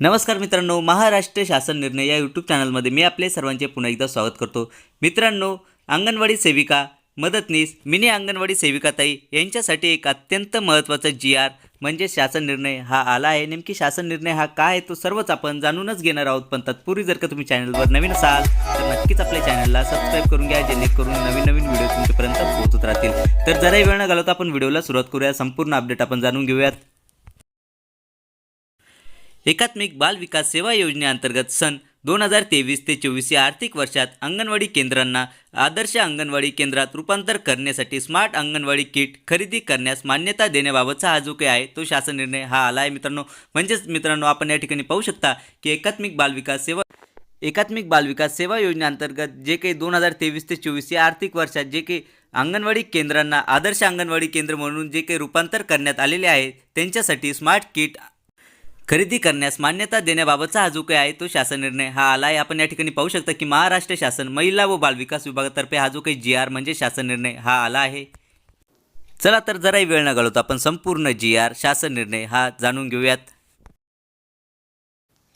नमस्कार मित्रांनो महाराष्ट्र शासन निर्णय या यूट्यूब चॅनलमध्ये मी आपले सर्वांचे पुन्हा एकदा स्वागत करतो. मित्रांनो अंगणवाडी सेविका मदतनीस मिनी अंगणवाडी सेविकाताई यांच्यासाठी एक अत्यंत महत्त्वाचा जी आर म्हणजे शासन निर्णय हा आला आहे. नेमकी शासन निर्णय हा काय आहे तो सर्वच आपण जाणूनच घेणार आहोत. पण तत्पूर्वी जर का तुम्ही चॅनलवर नवीन असाल तर नक्कीच आपल्या चॅनलला सबस्क्राईब करून घ्या जेणेकरून नवीन नवीन व्हिडिओ तुमच्यापर्यंत पोहोचत राहतील. तर जराही वेळ न घालवता आपण व्हिडिओला सुरुवात करूया. संपूर्ण अपडेट आपण जाणून घेऊयात. एकात्मिक बाल विकास सेवा योजनेअंतर्गत सन दोन हजार तेवीस ते चोवीस या आर्थिक वर्षात अंगणवाडी केंद्रांना आदर्श अंगणवाडी केंद्रात रूपांतर करण्यासाठी स्मार्ट अंगणवाडी किट खरेदी करण्यास मान्यता देण्याबाबतचा हा जो काही आहे. तो शासन निर्णय हा आला आहे मित्रांनो म्हणजेच मित्रांनो आपण या ठिकाणी पाहू शकता की एकात्मिक बाल विकास सेवा एकात्मिक बाल विकास सेवा योजनेअंतर्गत जे काही दोन हजार तेवीस ते चोवीस या आर्थिक वर्षात जे काही अंगणवाडी केंद्रांना आदर्श अंगणवाडी केंद्र म्हणून जे काही रूपांतर करण्यात आलेले आहे त्यांच्यासाठी स्मार्ट किट खरेदी करण्यास मान्यता देण्याबाबतचा हा जो काही आहे तो शासन निर्णय हा आला आहे आपण या ठिकाणी पाहू शकता की महाराष्ट्र शासन महिला व बालविकास विभागातर्फे हा जो काही जी आर म्हणजे शासन निर्णय हा आला आहे. चला तर जराही वेळ न घालवता आपण संपूर्ण जी आर शासन निर्णय हा जाणून घेऊयात.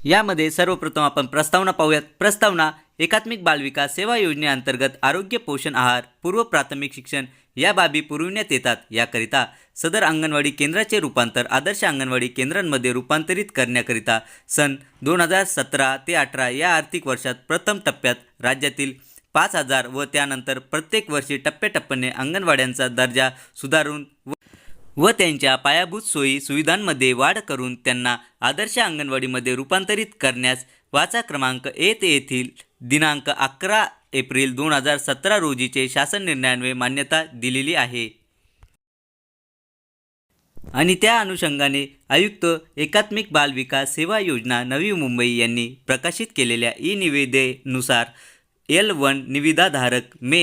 यामध्ये सर्वप्रथम आपण प्रस्तावना पाहूयात. प्रस्तावना एकात्मिक बालविकास सेवा योजनेअंतर्गत आरोग्य पोषण आहार पूर्व प्राथमिक शिक्षण या बाबी पुरविण्यात येतात. याकरिता सदर अंगणवाडी केंद्राचे रूपांतर आदर्श अंगणवाडी केंद्रांमध्ये रूपांतरित करण्याकरिता सन दोन हजार सतरा ते अठरा या आर्थिक वर्षात प्रथम टप्प्यात राज्यातील पाच हजार व त्यानंतर प्रत्येक वर्षी टप्प्याटप्प्याने अंगणवाड्यांचा दर्जा सुधारून व व त्यांच्या पायाभूत सोयी सुविधांमध्ये वाढ करून त्यांना आदर्श अंगणवाडीमध्ये रूपांतरित करण्यास वाचा क्रमांक एक येथील दिनांक अकरा एप्रिल दोन हजार सतरा रोजीचे शासन निर्णयान्वये मान्यता दिलेली आहे. आणि त्या अनुषंगाने आयुक्त एकात्मिक बाल विकास सेवा योजना नवी मुंबई यांनी प्रकाशित केलेल्या ई निविदेनुसार एल वन निविदाधारक मे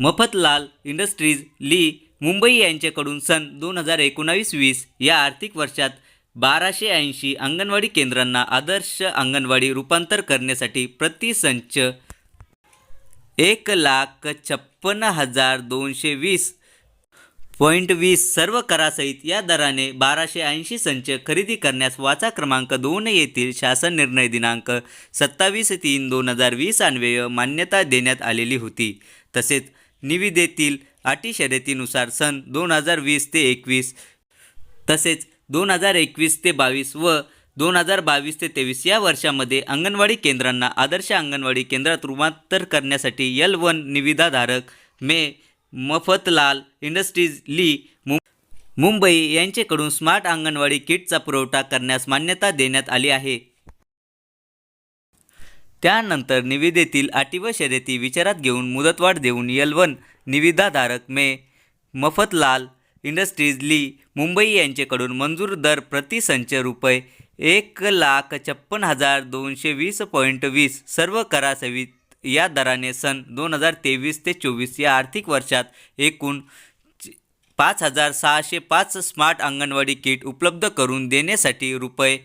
मफतलाल इंडस्ट्रीज ली मुंबई यांच्याकडून सन दोन हजार एकोणावीस वीस या आर्थिक वर्षात बाराशे ऐंशी अंगणवाडी केंद्रांना आदर्श अंगणवाडी रूपांतर करण्यासाठी प्रतिसंच एक लाख छप्पन्न हजार दोनशे वीस पॉईंट वीस सर्व करासहित या दराने बाराशे ऐंशी संच खरेदी करण्यास वाचा क्रमांक दोन येथील शासन निर्णय दिनांक सत्तावीस तीन दोन हजार वीस अन्वय मान्यता देण्यात आलेली होती. तसेच निविदेतील अटी शर्यतीनुसार सन दोन हजार वीस ते एकवीस तसेच दोन हजार एकवीस ते बावीस व दोन हजार बावीस ते तेवीस या वर्षामध्ये अंगणवाडी केंद्रांना आदर्श अंगणवाडी केंद्रात रूपांतर करण्यासाठी यल वन निविदाधारक मे मफतलाल इंडस्ट्रीज ली मुंबई यांचेकडून स्मार्ट अंगणवाडी किटचा पुरवठा करण्यास मान्यता देण्यात आली आहे. त्यानंतर निविदेतील अटी व शर्यती विचारात घेऊन मुदतवाढ देऊन यल वन निविदाधारक मे मफतलाल इंडस्ट्रीज ली मुंबई यांचेकडून मंजूर दर प्रतिसंच रुपये एक लाख छप्पन हजार दोनशे वीस पॉईंट वीस सर्व करासहित या दराने सन दोन हजार तेवीस ते चोवीस या आर्थिक वर्षात एकूण पाच हजार सहाशे पाच स्मार्ट अंगणवाडी किट उपलब्ध करून देण्यासाठी रुपये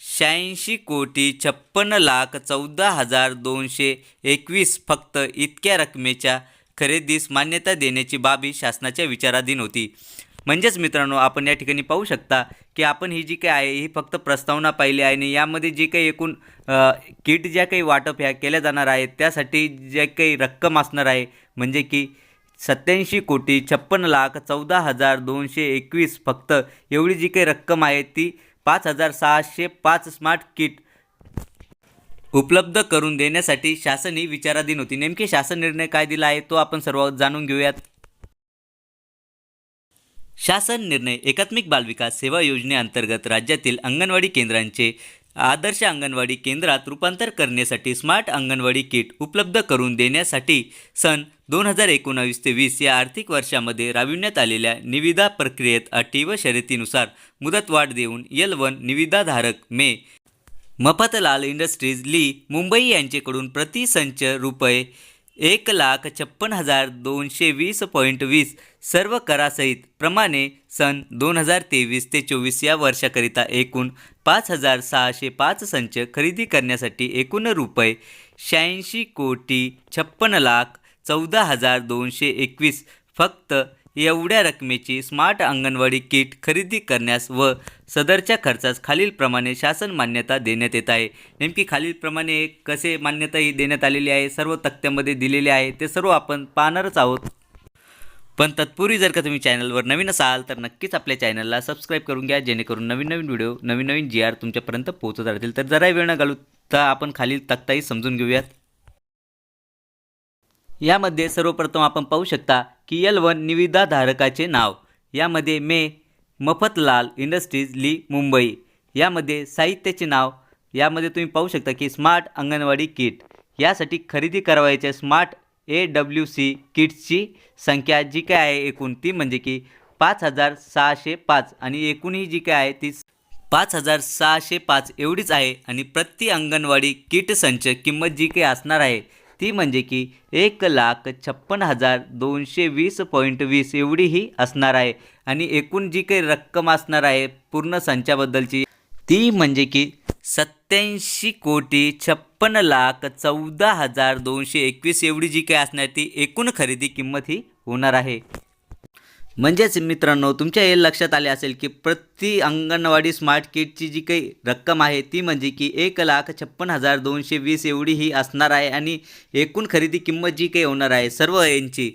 शहाऐंशी कोटी छप्पन्न लाख चौदा हजार दोनशे एकवीस फक्त इतक्या रकमेच्या खरेदीस मान्यता देण्याची बाबी शासनाच्या विचाराधीन होती. म्हणजेच मित्रांनो आपण या ठिकाणी पाहू शकता की आपण ही जी काही आहे ही फक्त प्रस्तावना पाहिली आहे आणि यामध्ये जी काही एकूण किट ज्या काही वाटप ह्या केल्या जाणार आहेत त्यासाठी जे काही रक्कम असणार आहे म्हणजे की सत्याऐंशी कोटी छप्पन्न लाख चौदा हजार दोनशे एकवीस फक्त एवढी जी काही रक्कम आहे ती पाच हजार सहाशे पाच स्मार्ट किट उपलब्ध करून देण्यासाठी शासन ही विचाराधीन होती. नेमके शासन निर्णय काय दिला आहे तो आपण सर्व जाणून घेऊयात. शासन निर्णय एकात्मिक बालविकास सेवा योजनेअंतर्गत राज्यातील अंगणवाडी केंद्रांचे आदर्श अंगणवाडी केंद्रात रूपांतर करण्यासाठी स्मार्ट अंगणवाडी किट उपलब्ध करून देण्यासाठी सन दोन हजार एकोणावीस ते वीस या आर्थिक वर्षामध्ये राबविण्यात आलेल्या निविदा प्रक्रियेत अटी व शर्यतीनुसार मुदतवाढ देऊन यल वन निविदाधारक मे मफतलाल इंडस्ट्रीज ली मुंबई यांचेकडून प्रतिसंच रुपये एक लाख छप्पन हजार दोनशे वीस पॉईंट वीस सर्व करासहित प्रमाणे सन दोन हजार तेवीस ते चोवीस या वर्षाकरिता एकूण पाच हजार सहाशे पाच संच खरेदी करण्यासाठी एकूण रुपये शहाऐंशी कोटी छप्पन लाख चौदा हजार दोनशे एकवीस फक्त एवढ्या रकमेची स्मार्ट अंगणवाडी किट खरेदी करण्यास व सदरच्या खर्चास खालीलप्रमाणे शासन मान्यता देण्यात येत आहे. नेमकी खालीलप्रमाणे कसे मान्यता ही देण्यात आलेली आहे सर्व तक्त्यामध्ये दिलेले आहे ते सर्व आपण पाहणारच आहोत. पण तत्पूर्वी जर का तुम्ही चॅनलवर नवीन असाल तर नक्कीच आपल्या चॅनलला सबस्क्राईब करून घ्या जेणेकरून नवीन नवीन व्हिडिओ नवीन नवीन जी आर तुमच्यापर्यंत पोहोचत राहतील. तर जरा वेळ न घालवता आपण खालील तक्ताही समजून घेऊयात. यामध्ये सर्वप्रथम आपण पाहू शकता की एल वन निविदाधारकाचे नाव. यामध्ये मे मफतलाल इंडस्ट्रीज ली मुंबई. यामध्ये साहित्याचे नाव. यामध्ये तुम्ही पाहू शकता की स्मार्ट अंगणवाडी किट. यासाठी खरेदी करावयाच्या स्मार्ट ए डब्ल्यू सी किट्सची संख्या जी काय आहे एकूण ती म्हणजे की पाच हजार सहाशे पाच आणि एकूण ही जी काय आहे ती पाच हजार सहाशे पाच एवढीच आहे आणि प्रति अंगणवाडी किट संच किंमत जी काही असणार आहे ती म्हणजे की एक लाख छप्पन हजार दोनशे वीस पॉईंट वीस एवढी ही असणार आहे. आणि एकूण जी काही रक्कम असणार आहे पूर्ण संचाबद्दलची ती म्हणजे की सत्याऐंशी कोटी छप्पन लाख चौदा हजार दोनशे एकवीस एवढी जी काही असणार ती एकूण खरेदी किंमत ही होणार आहे. म्हणजेच मित्रांनो तुमच्या हे लक्षात आले असेल की प्रति अंगणवाडी स्मार्ट किटची जी काही रक्कम आहे ती म्हणजे की एक लाख छप्पन हजार दोनशे वीस एवढी ही असणार आहे आणि एकूण खरेदी किंमत जी काही होणार आहे सर्व यांची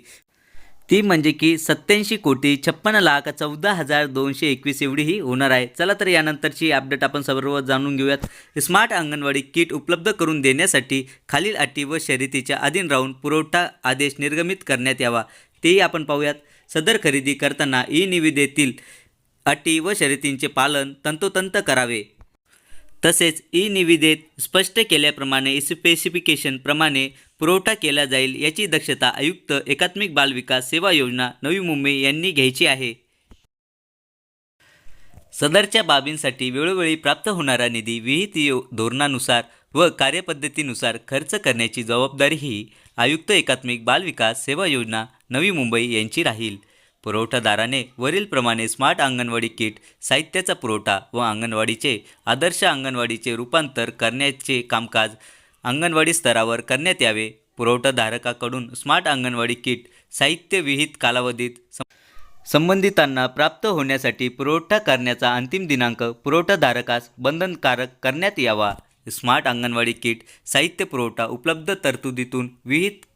ती म्हणजे की सत्याऐंशी कोटी छप्पन लाख चौदा हजार दोनशे एकवीस एवढी ही होणार आहे. चला तर यानंतरची अपडेट आपण सर्व जाणून घेऊयात. स्मार्ट अंगणवाडी किट उपलब्ध करून देण्यासाठी खालील अटी व शर्यतीच्या अधीन राहून पुरवठा आदेश निर्गमित करण्यात यावा तेही आपण पाहूयात. सदर खरेदी करताना ई निविदेतील अटी व शर्यतींचे पालन तंतोतंत करावे. तसेच ई निविदेत स्पष्ट केल्याप्रमाणे स्पेसिफिकेशनप्रमाणे पुरवठा केला जाईल याची दक्षता आयुक्त एकात्मिक बालविकास सेवा योजना नवी मुंबई यांनी घ्यायची आहे. सदरच्या बाबींसाठी वेळोवेळी प्राप्त होणारा निधी विहित धोरणानुसार व कार्यपद्धतीनुसार खर्च करण्याची जबाबदारी ही आयुक्त एकात्मिक बाल विकास सेवा योजना नवी मुंबई यांची राहील. पुरवठादाराने वरीलप्रमाणे स्मार्ट अंगणवाडी किट साहित्याचा पुरवठा व अंगणवाडीचे आदर्श अंगणवाडीचे रूपांतर करण्याचे कामकाज अंगणवाडी स्तरावर करण्यात यावे. पुरवठाधारकाकडून स्मार्ट अंगणवाडी किट साहित्य विहित कालावधीत संबंधितांना प्राप्त होण्यासाठी पुरवठा करण्याचा अंतिम दिनांक पुरवठाधारकास बंधनकारक करण्यात यावा. स्मार्ट अंगणवाडी किट साहित्य पुरवठा उपलब्ध तरतुदीतून विहित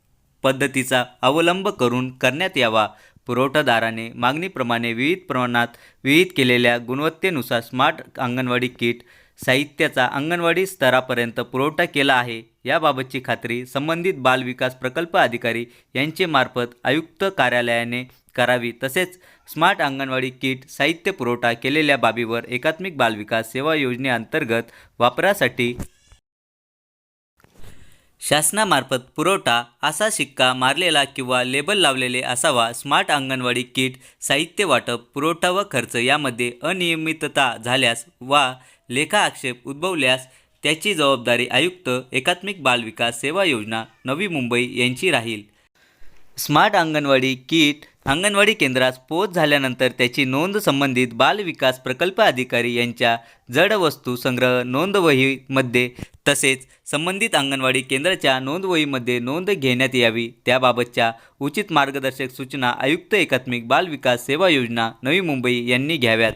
पद्धतीचा अवलंब करून करण्यात यावा. पुरवठादाराने मागणीप्रमाणे विविध प्रमाणात विहित केलेल्या गुणवत्तेनुसार स्मार्ट अंगणवाडी किट साहित्याचा अंगणवाडी स्तरापर्यंत पुरवठा केला आहे. याबाबतची खात्री संबंधित बालविकास प्रकल्प अधिकारी यांचे मार्फत आयुक्त कार्यालयाने करावी. तसेच स्मार्ट अंगणवाडी किट साहित्य पुरवठा केलेल्या बाबीवर एकात्मिक बालविकास सेवा योजनेअंतर्गत वापरासाठी शासनामार्फत पुरवठा असा शिक्का मारलेला किंवा लेबल लावलेले असावा स्मार्ट अंगणवाडी किट साहित्य वाटप पुरवठा व खर्च यामध्ये अनियमितता झाल्यास वा लेखा आक्षेप उद्भवल्यास त्याची जबाबदारी आयुक्त एकात्मिक बालविकास सेवा योजना नवी मुंबई यांची राहील. स्मार्ट अंगणवाडी किट अंगणवाडी केंद्रास पोच झाल्यानंतर त्याची नोंद संबंधित बालविकास प्रकल्प अधिकारी यांच्या जड वस्तू संग्रह नोंदवहीमध्ये तसेच संबंधित अंगणवाडी केंद्राच्या नोंदवहीमध्ये नोंद घेण्यात यावी. त्याबाबतच्या उचित मार्गदर्शक सूचना आयुक्त एकात्मिक बालविकास सेवा योजना नवी मुंबई यांनी घ्याव्यात.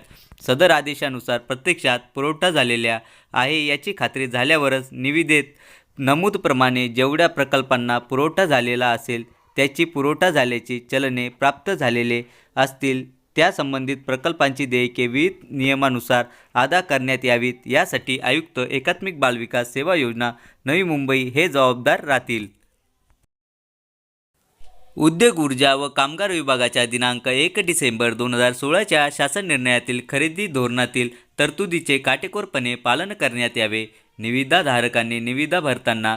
सदर आदेशानुसार प्रत्यक्षात पुरवठा झालेल्या आहे याची खात्री झाल्यावरच निविदेत नमूदप्रमाणे जेवढ्या प्रकल्पांना पुरवठा झालेला असेल त्याची पुरवठा झाल्याची चलने प्राप्त झालेले असतील त्या संबंधित प्रकल्पांची देयके विविध नियमानुसार अदा करण्यात यावीत. यासाठी आयुक्त एकात्मिक बालविकास सेवा योजना नवी मुंबई हे जबाबदार राहतील. उद्योग ऊर्जा व कामगार विभागाच्या दिनांक एक डिसेंबर दोन हजार सोळाच्या शासन निर्णयातील खरेदी धोरणातील तरतुदीचे काटेकोरपणे पालन करण्यात यावे. निविदाधारकांनी निविदा भरताना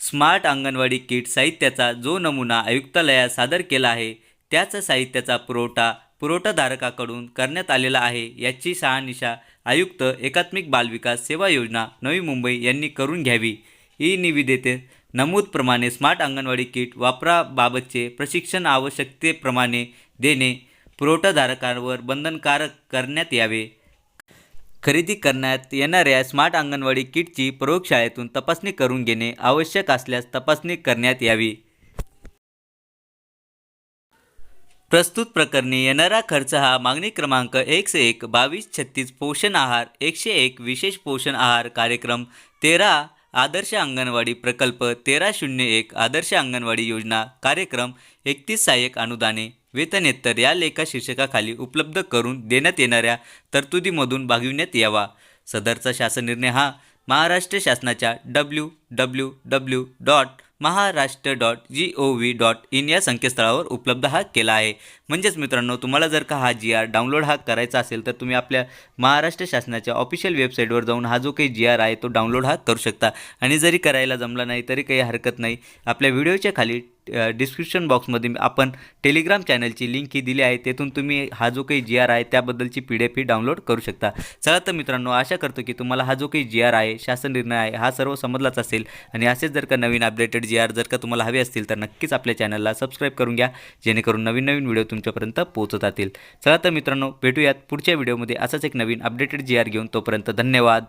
स्मार्ट अंगणवाडी किट साहित्याचा जो नमुना आयुक्तालयात सादर केला आहे त्याच साहित्याचा पुरवठा पुरवठाधारकाकडून करण्यात आलेला आहे याची शहानिशा आयुक्त एकात्मिक बालविकास सेवा योजना नवी मुंबई यांनी करून घ्यावी. ई निविदेते नमूदप्रमाणे स्मार्ट अंगणवाडी किट वापराबाबतचे प्रशिक्षण आवश्यकतेप्रमाणे देणे पुरवठाधारकांवर बंधनकारक करण्यात यावे. खरेदी करण्यात येणाऱ्या स्मार्ट अंगणवाडी किटची प्रयोगशाळेतून तपासणी करून घेणे आवश्यक असल्यास तपासणी करण्यात यावी. प्रस्तुत प्रकरणी येणारा खर्च हा मागणी क्रमांक एकशे एक बावीस छत्तीस पोषण आहार एकशे एक विशेष पोषण आहार कार्यक्रम तेरा आदर्श अंगणवाडी प्रकल्प तेरा शून्य एक आदर्श अंगणवाडी योजना कार्यक्रम एकतीस सहाय्यक अनुदाने वेतनेत्तर या लेखा शीर्षकाखाली उपलब्ध करून देण्यात येणाऱ्या तरतुदीमधून भागविण्यात यावा. सदरचा शासन निर्णय हा महाराष्ट्र शासनाच्या W W W dot Maharashtra dot G O V dot in या संकेतस्थळावर उपलब्ध हा केला आहे. म्हणजेच मित्रांनो तुम्हाला जर का हा जी आर डाउनलोड हा करायचा असेल तर तुम्ही आपल्या महाराष्ट्र शासनाच्या ऑफिशियल वेबसाईटवर जाऊन हा जो काही जी आर आहे तो डाउनलोड हा करू शकता. आणि जरी करायला जमला नाही तरी काही हरकत नाही. आपल्या व्हिडिओच्या खाली डिस्क्रिप्शन बॉक्समध्ये आपण टेलिग्राम चॅनलची लिंक ही दिली आहे. तेथून तुम्ही हा जो काही जी आर आहे त्याबद्दलची पी डी एफ ही डाउनलोड करू शकता. चला तर मित्रांनो आशा करतो की तुम्हाला हा जो काही जी आर आहे शासन निर्णय आहे हा सर्व समजलाच असेल. आणि असेच जर का नवीन अपडेटेड जी आर जर का तुम्हाला हवे असतील तर नक्कीच आपल्या चॅनलला सबस्क्राईब करून घ्या जेणेकरून नवीन नवीन व्हिडिओ तुमच्यापर्यंत पोहोचत राहतील चला तर मित्रांनो भेटूयात पुढच्या व्हिडिओमध्ये असाच एक नवीन अपडेटेड जी आर घेऊन. तोपर्यंत धन्यवाद.